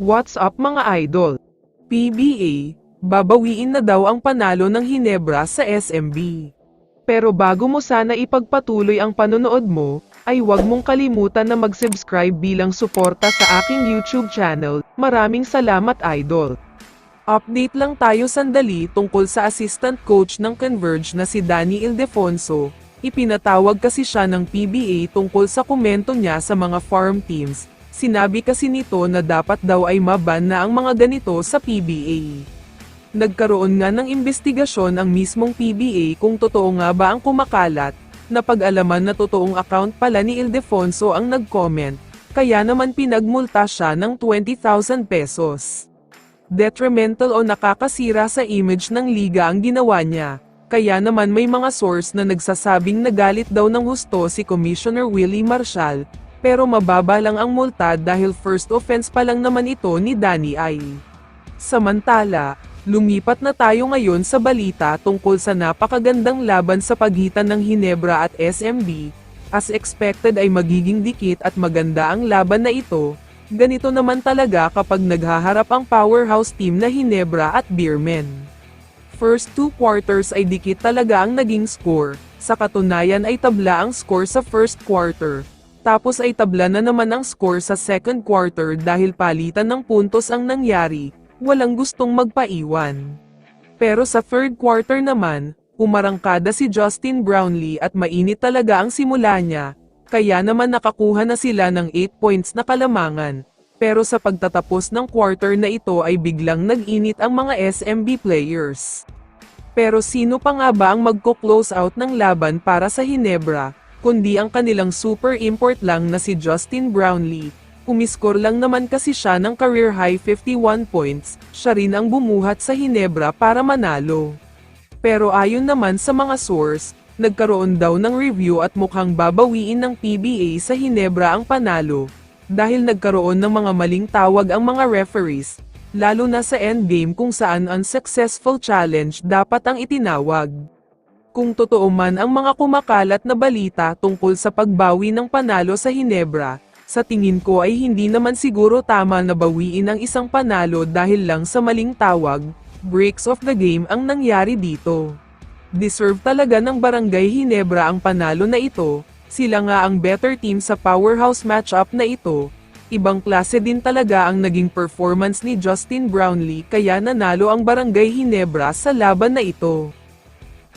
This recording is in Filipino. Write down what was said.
What's up mga idol? PBA, babawiin na daw ang panalo ng Hinebra sa SMB. Pero bago mo sana ipagpatuloy ang panonood mo, ay huwag mong kalimutan na mag-subscribe bilang suporta sa aking YouTube channel. Maraming salamat idol. Update lang tayo sandali tungkol sa assistant coach ng Converge na si Danny Ildefonso. Ipinatawag kasi siya ng PBA tungkol sa komento niya sa mga farm teams. Sinabi kasi nito na dapat daw ay maban na ang mga ganito sa PBA. Nagkaroon nga ng investigasyon ang mismong PBA kung totoo nga ba ang kumakalat, na pag-alaman na totoong account pala ni Ildefonso ang nag-comment, kaya naman pinagmulta siya ng 20,000 pesos. Detrimental o nakakasira sa image ng liga ang ginawa niya, kaya naman may mga source na nagsasabing nagalit daw ng husto si Commissioner Willie Marshall, pero mababa lang ang multa dahil first offense pa lang naman ito ni Danny Ay. Samantala, lumipat na tayo ngayon sa balita tungkol sa napakagandang laban sa pagitan ng Hinebra at SMB. As expected ay magiging dikit at maganda ang laban na ito. Ganito naman talaga kapag naghaharap ang powerhouse team na Hinebra at Beermen. First two quarters ay dikit talaga ang naging score. Sa katunayan ay tabla ang score sa first quarter. Tapos ay tabla na naman ang score sa second quarter dahil palitan ng puntos ang nangyari, walang gustong magpaiwan. Pero sa third quarter naman, umarangkada si Justin Brownlee at mainit talaga ang simula niya, kaya naman nakakuha na sila ng 8 points na kalamangan. Pero sa pagtatapos ng quarter na ito ay biglang nag-init ang mga SMB players. Pero sino pa nga ba ang magko-close out ng laban para sa Hinebra, kundi ang kanilang super import lang na si Justin Brownlee. Kumiskor lang naman kasi siya ng career high 51 points, siya rin ang bumuhat sa Hinebra para manalo. Pero ayon naman sa mga source, nagkaroon daw ng review at mukhang babawiin ng PBA sa Hinebra ang panalo, dahil nagkaroon ng mga maling tawag ang mga referees, lalo na sa endgame kung saan unsuccessful challenge dapat ang itinawag. Kung totoo man ang mga kumakalat na balita tungkol sa pagbawi ng panalo sa Hinebra, sa tingin ko ay hindi naman siguro tama na bawiin ang isang panalo dahil lang sa maling tawag, breaks of the game ang nangyari dito. Deserve talaga ng Barangay Hinebra ang panalo na ito, sila nga ang better team sa powerhouse matchup na ito. Ibang klase din talaga ang naging performance ni Justin Brownlee kaya nanalo ang Barangay Hinebra sa laban na ito.